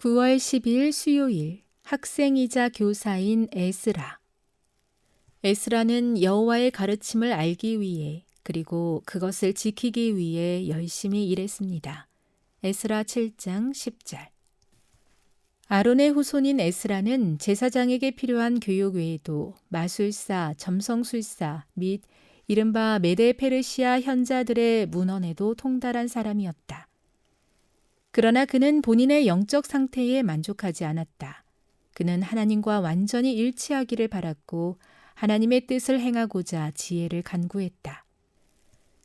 9월 10일 수요일 학생이자 교사인 에스라. 에스라는 여호와의 가르침을 알기 위해 그리고 그것을 지키기 위해 열심히 일했습니다. 에스라 7장 10절. 아론의 후손인 에스라는 제사장에게 필요한 교육 외에도 마술사, 점성술사 및 이른바 메데 페르시아 현자들의 문헌에도 통달한 사람이었다. 그러나 그는 본인의 영적 상태에 만족하지 않았다. 그는 하나님과 완전히 일치하기를 바랐고 하나님의 뜻을 행하고자 지혜를 간구했다.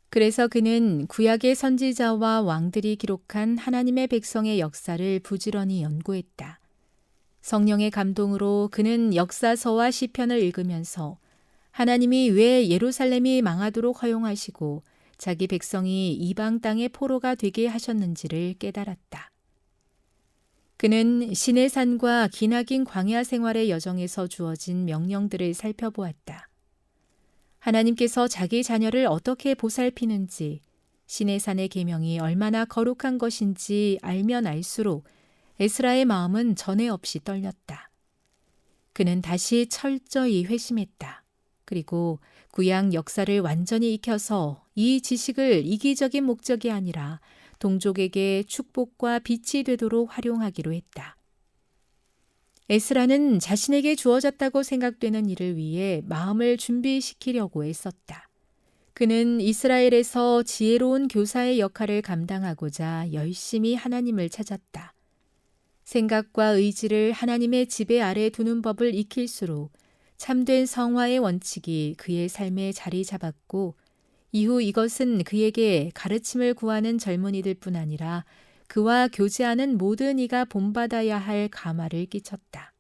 그래서 그는 구약의 선지자와 왕들이 기록한 하나님의 백성의 역사를 부지런히 연구했다. 성령의 감동으로 그는 역사서와 시편을 읽으면서 하나님이 왜 예루살렘이 망하도록 허용하시고 자기 백성이 이방 땅의 포로가 되게 하셨는지를 깨달았다. 그는 신의 산과 기나긴 광야 생활의 여정에서 주어진 명령들을 살펴보았다. 하나님께서 자기 자녀를 어떻게 보살피는지, 신의 산의 계명이 얼마나 거룩한 것인지 알면 알수록 에스라의 마음은 전에 없이 떨렸다. 그는 다시 철저히 회심했다. 그리고 구약 역사를 완전히 익혀서 이 지식을 이기적인 목적이 아니라 동족에게 축복과 빛이 되도록 활용하기로 했다. 에스라는 자신에게 주어졌다고 생각되는 일을 위해 마음을 준비시키려고 애썼다. 그는 이스라엘에서 지혜로운 교사의 역할을 감당하고자 열심히 하나님을 찾았다. 생각과 의지를 하나님의 지배 아래 두는 법을 익힐수록 참된 성화의 원칙이 그의 삶에 자리 잡았고 이후 이것은 그에게 가르침을 구하는 젊은이들 뿐 아니라 그와 교제하는 모든 이가 본받아야 할 가마를 끼쳤다.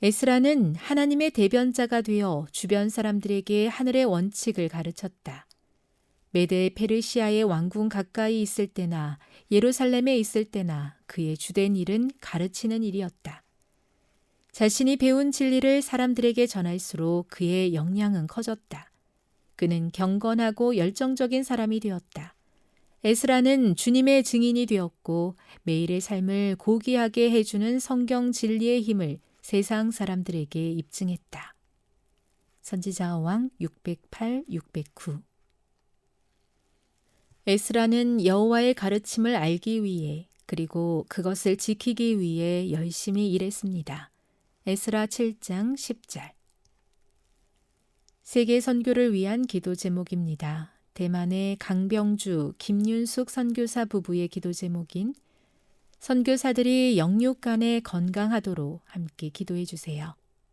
에스라는 하나님의 대변자가 되어 주변 사람들에게 하늘의 원칙을 가르쳤다. 메데 페르시아의 왕궁 가까이 있을 때나 예루살렘에 있을 때나 그의 주된 일은 가르치는 일이었다. 자신이 배운 진리를 사람들에게 전할수록 그의 역량은 커졌다. 그는 경건하고 열정적인 사람이 되었다. 에스라는 주님의 증인이 되었고 매일의 삶을 고귀하게 해주는 성경 진리의 힘을 세상 사람들에게 입증했다. 선지자 왕 608, 609 에스라는 여호와의 가르침을 알기 위해 그리고 그것을 지키기 위해 열심히 일했습니다. 에스라 7장 10절 세계 선교를 위한 기도 제목입니다. 대만의 강병주, 김윤숙 선교사 부부의 기도 제목인 선교사들이 영육 간에 건강하도록 함께 기도해 주세요.